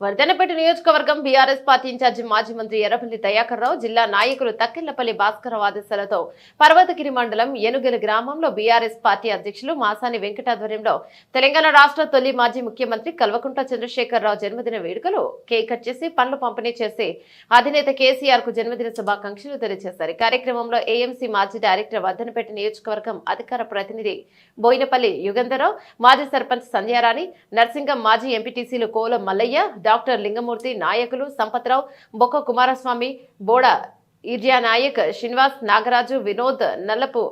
వర్ధనపేట నియోజకవర్గం BRS party incharge మాజీ మంత్రి ఎర్రపల్లి దయాకర్ రావు జిల్లా నాయకులు తక్కెళ్ళపల్లి భాస్కర్ ఆదేశాలతో పర్వతగిరి మండలం ఏనుగెల గ్రామంలో బీఆర్ఎస్ పార్టీ అధ్యక్షులు మాసాని వెంకటాధ్వర్యంలో తెలంగాణ రాష్ట్ర తొలి మాజీ ముఖ్యమంత్రి కల్వకుంట్ల చంద్రశేఖరరావు జన్మదిన వేడుకలు కేక్ కట్ చేసి పండ్లు పంపిణీ చేసి అధినేత కేసీఆర్కు జన్మదిన శుభాకాంక్షలు తెలియజేశారు. కార్యక్రమంలో ఏఎంసీ మాజీ డైరెక్టర్ వర్ధనపేట నియోజకవర్గం అధికార ప్రతినిధి బోయినపల్లి యుగంధరావు మాజీ సర్పంచ్ సంధ్యారాణి నర్సింగం మాజీ ఎంపీటీసీలు కోల మల్లయ్య డాక్టర్ లింగమూర్తి నాయకులు సంపత్రావు బొక్క కుమారస్వామి బోడ ఈర్యా నాయక్ శ్రీనివాస్ నాగరాజు వినోద్ నల్లపు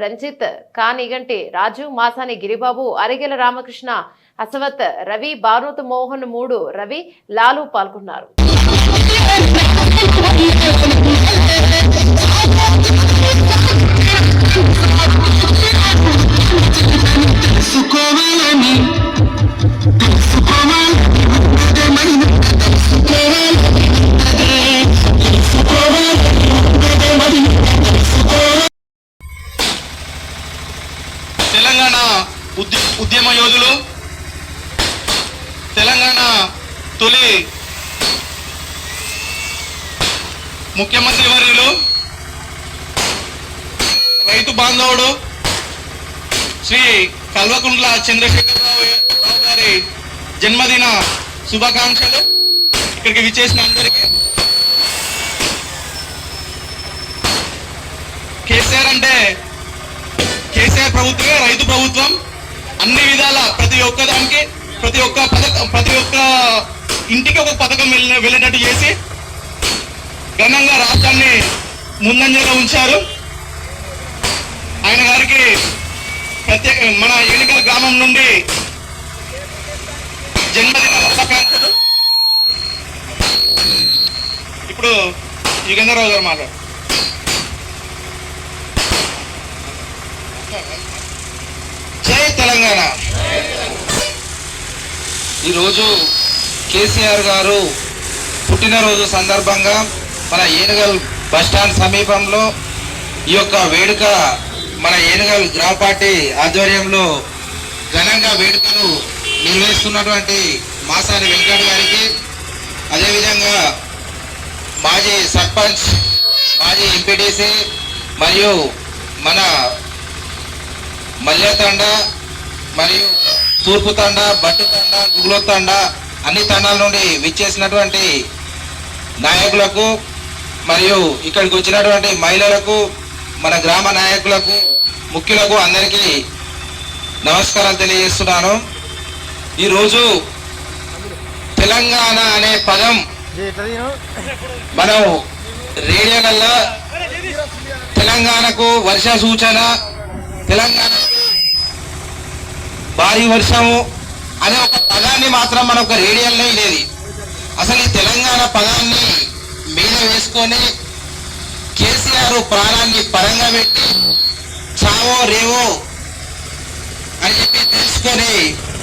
రంజిత్ కానిగంటి రాజు మాసాని గిరిబాబు అరిగెల రామకృష్ణ అసవత్ రవి భానుత్ మోహన్ మూడు రవి లాలు పాల్గొన్నారు. తెలుసుకోవాలని తెలుసుకోవాలి తొలి ముఖ్యమంత్రి వర్యులు రైతు బాంధవుడు శ్రీ కల్వకుంట్ల చంద్రశేఖరరావు రావు గారి జన్మదిన శుభాకాంక్షలు. ఇక్కడికి విచ్చేసిన అందరికీ కేసీఆర్ అంటే కేసీఆర్ ప్రభుత్వమే రైతు ప్రభుత్వం. అన్ని విధాల ప్రతి ఒక్క దానికి ప్రతి ఒక్క పథకం ప్రతి ఒక్క ఇంటికి ఒక పథకం వెళ్ళిన వెళ్ళేటట్టు చేసి ఘనంగా రాష్ట్రాన్ని ముందంజలో ఉంచారు. ఆయన గారికి ప్రత్యేక మన ఎన్నికల గ్రామం నుండి జన్మదిన ఇప్పుడు యుగేంద్రరావు గారు మాట్లాడు జై తెలంగాణ. ఈరోజు కేసీఆర్ గారు పుట్టినరోజు సందర్భంగా మన ఏనుగల్ బస్టాండ్ సమీపంలో ఈ యొక్క వేడుక మన ఏనుగల్ గ్రామ పార్టీ ఆధ్వర్యంలో ఘనంగా వేడుకలు నిర్వహిస్తున్నటువంటి మాసాని వెంకట గారికి అదేవిధంగా మాజీ సర్పంచ్ మాజీ ఎంపీటీసీ మరియు మన మల్లెతండ మరియు తూర్పు తండ బట్టు తండ గుగ్లో తండ అన్ని తండాల నుండి విచ్చేసినటువంటి నాయకులకు మరియు ఇక్కడికి వచ్చినటువంటి మహిళలకు మన గ్రామ నాయకులకు ముఖ్యులకు అందరికీ నమస్కారాలు తెలియజేస్తున్నాను. ఈరోజు తెలంగాణ అనే పదం మనం రేడియోలలో తెలంగాణకు వర్ష సూచన తెలంగాణ భారీ వర్షము అనే ఒక పదాన్ని మాత్రం మన ఒక రేడియోలో లేదు అసలు ఈ తెలంగాణ పదాన్ని మీద వేసుకొని కేసీఆర్ ప్రాణాన్ని పరంగా పెట్టి చావో రేవో అని చెప్పి తెలుసుకొని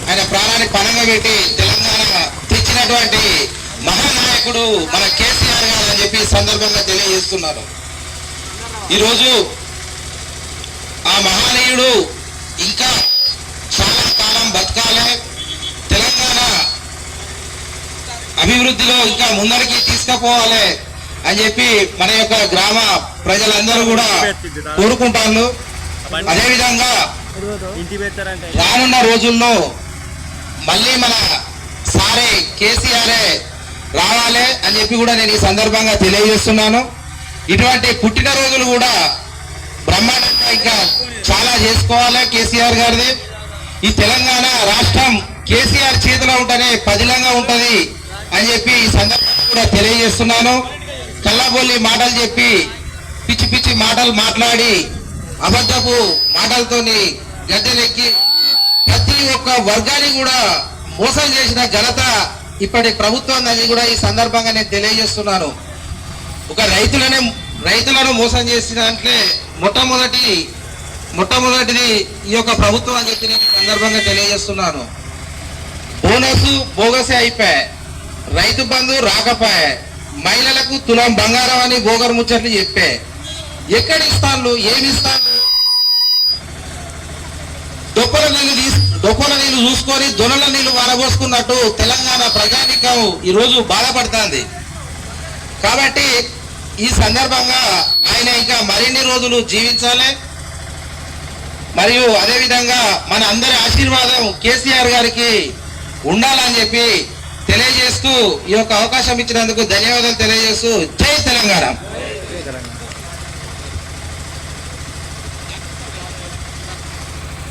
ఆయన ప్రాణాన్ని పరంగా పెట్టి తెలంగాణ తెచ్చినటువంటి మహానాయకుడు మన కేసీఆర్ గారు అని చెప్పి సందర్భంగా తెలియజేస్తున్నారు. ఈరోజు ఆ మహానీయుడు ఇంకా చాలా కాలం బతకాలి తెలంగాణ అభివృద్ధిలో ఇంకా ముందరికి తీసుకుపోవాలి అని చెప్పి మన యొక్క గ్రామ ప్రజలందరూ కూడా కోరుకుంటాను. అదేవిధంగా రానున్న రోజుల్లో మళ్ళీ మన సారే కేసీఆరే రావాలి అని చెప్పి కూడా నేను ఈ సందర్భంగా తెలియజేస్తున్నాను. ఇటువంటి పుట్టినరోజులు కూడా బ్రహ్మాండంగా ఇంకా చాలా చేసుకోవాలి కేసీఆర్ గారిది. ఈ తెలంగాణ రాష్ట్రం కేసీఆర్ చేతిలో ఉంటేనే పదిలంగా ఉంటుంది. అని చెప్పి ఈ సందర్భంగా కూడా తెలియజేస్తున్నాను. కళ్ళబొల్లి మాటలు చెప్పి పిచ్చి పిచ్చి మాటలు మాట్లాడి అబద్ధపు మాటలతోని గద్దెనెక్కి ప్రతి ఒక్క వర్గాన్ని కూడా మోసం చేసిన ఘనత ఇప్పటి ప్రభుత్వం అది కూడా ఈ సందర్భంగా నేను తెలియజేస్తున్నాను. ఒక రైతులనే రైతులను మోసం చేసిన అంటే మొట్టమొదటి మొట్టమొదటిది ఈ యొక్క ప్రభుత్వం అని చెప్పి నేను ఈ సందర్భంగా తెలియజేస్తున్నాను. బోనస్ బోగసే అయిపోయాయి. రైతు బంధు రాకపోయే. మహిళలకు తులం బంగారం అని గోగర్ ముచ్చట్లు చెప్పే. ఎక్కడ ఇస్తాను ఏమి ఇస్తాను డొక్కల నీళ్ళు తీసు డొక్కల నీళ్ళు చూసుకొని దొనల నీళ్ళు వారబోసుకున్నట్టు తెలంగాణ ప్రజానికం ఈరోజు బాధపడుతుంది. కాబట్టి ఈ సందర్భంగా ఆయన ఇంకా మరిన్ని రోజులు జీవించాలి. మరియు అదేవిధంగా మన అందరి ఆశీర్వాదం కేసీఆర్ గారికి ఉండాలని చెప్పి తెలియజేస్తూ ఈ యొక్క అవకాశం ఇచ్చినందుకు ధన్యవాదాలు తెలియజేస్తూ జై తెలంగాణ.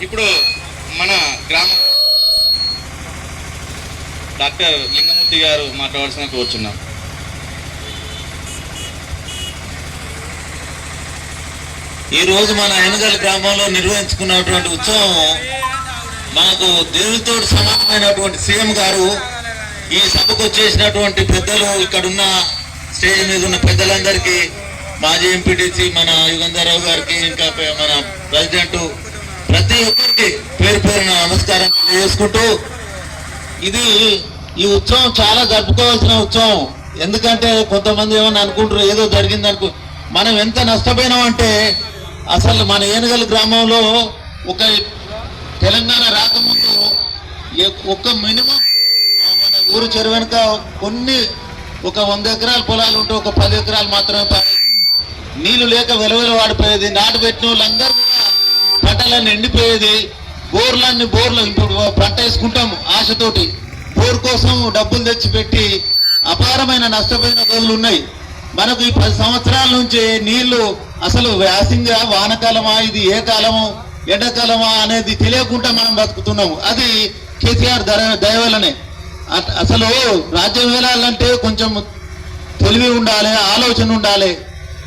ఇప్పుడు మన గ్రామ డాక్టర్ లింగమూర్తి గారు మాట్లాడాల్సిన కోరుచున్నాం ఈ రోజు మన ఎనగల్ గ్రామంలో నిర్వహించుకున్నటువంటి ఉత్సవం మాకు దేవునితో సమానమైనటువంటి సీఎం గారు ఈ సభకు వచ్చేసినటువంటి పెద్దలు ఇక్కడున్న స్టేజ్ మీద ఉన్న పెద్దలందరికీ మాజీ ఎంపీటీసీ మన యుగంధరావు గారికి ఇంకా మన ప్రెసిడెంట్ ప్రతి ఒక్కరికి పేరు పేరున నమస్కారం తెలియజేసుకుంటూ ఇది ఈ ఉత్సవం చాలా జరుపుకోవాల్సిన ఉత్సవం. ఎందుకంటే కొంతమంది ఏమని అనుకుంటారు ఏదో జరిగింది అనుకో మనం ఎంత నష్టపోయినాం అంటే అసలు మన ఏనుగల గ్రామంలో ఒక తెలంగాణ రాకముందు ఒక మినిమం ఊరు చెరు వెనుక కొన్ని ఒక వంద ఎకరాల పొలాలు ఉంటే ఒక పది ఎకరాలు మాత్రమే పారేది. నీళ్ళు లేక వెలవెల వాడిపోయేది. నాటు పెట్టిన వాళ్ళందరూ పంటలన్నీ ఎండిపోయేది. బోర్లన్నీ బోర్లు ఇప్పుడు పంట వేసుకుంటాం ఆశతోటి. బోర్ కోసం డబ్బులు తెచ్చిపెట్టి అపారమైన నష్టపోయిన రోజులు ఉన్నాయి. మనకు ఈ పది సంవత్సరాల నుంచి నీళ్ళు అసలు వ్యాసింగా వానకాలమా ఇది ఏ కాలము ఎండాకాలమా అనేది తెలియకుండా మనం బతుకుతున్నాము అది కేసీఆర్ దయ దయవలనే అసలు రాజ్యం వెళ్ళాలంటే కొంచెం తెలివి ఉండాలి ఆలోచన ఉండాలి.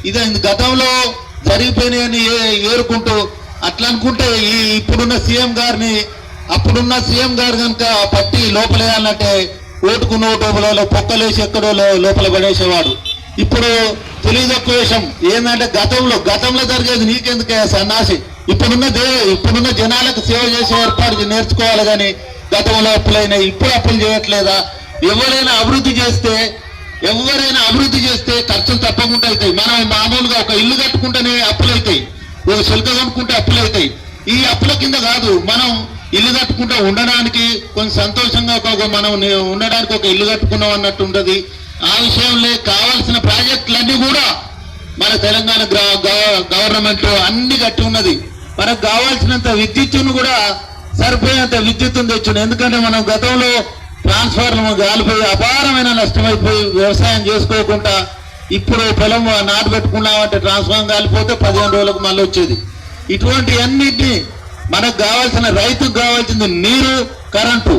ఇది గతంలో జరిగిపోయినాయని ఏ- ఏరుకుంటూ అట్లా అనుకుంటే ఈ ఇప్పుడున్న సీఎం గారిని అప్పుడున్న సీఎం గారు కనుక పట్టి లోపలేయాలంటే ఓటుకు నోటు పొక్కలేసి ఎక్కడో లోపల పడేసేవాడు. ఇప్పుడు తెలియదు తక్కువ విషయం ఏంటంటే గతంలో గతంలో జరిగేది నీకెందుకే సన్నాసి? ఇప్పుడున్న దే ఇప్పుడున్న జనాలకు సేవ చేసే ఏర్పాటు నేర్చుకోవాలి కానీ గతంలో అప్పులైనాయి ఇప్పుడు అప్పులు చేయట్లేదా? ఎవరైనా అభివృద్ధి చేస్తే ఎవరైనా అభివృద్ధి చేస్తే ఖర్చులు తప్పకుండా అవుతాయి. మనం మామూలుగా ఒక ఇల్లు కట్టుకుంటేనే అప్పులు అవుతాయి. ఒక శుల్క కొనుక్కుంటే అప్పులు అవుతాయి. ఈ అప్పుల కింద కాదు మనం ఇల్లు కట్టుకుంటే ఉండడానికి కొంచెం సంతోషంగా ఒక మనం ఉండడానికి ఒక ఇల్లు కట్టుకున్నాం అన్నట్టు ఉంటుంది ఆ విషయంలో కావాల్సిన ప్రాజెక్టులన్నీ కూడా మన తెలంగాణ గవ- గవర్నమెంట్ అన్ని కట్టి ఉన్నది. మనకు కావాల్సినంత విద్యుత్తును కూడా సరిపోయేంత విద్యుత్తును తెచ్చుడు ఎందుకంటే మనం గతంలో ట్రాన్స్ఫార్మర్ గాలిపోయి అపారమైన నష్టమైపోయి వ్యవసాయం చేసుకోకుండా ఇప్పుడు పొలం నాటు పెట్టుకున్నామంటే ట్రాన్స్ఫార్మర్ కాలిపోతే పదిహేను రోజులకు మళ్ళీ వచ్చేది. ఇటువంటి అన్నిటినీ మనకు కావాల్సిన రైతుకు కావాల్సింది నీరు కరెంటు.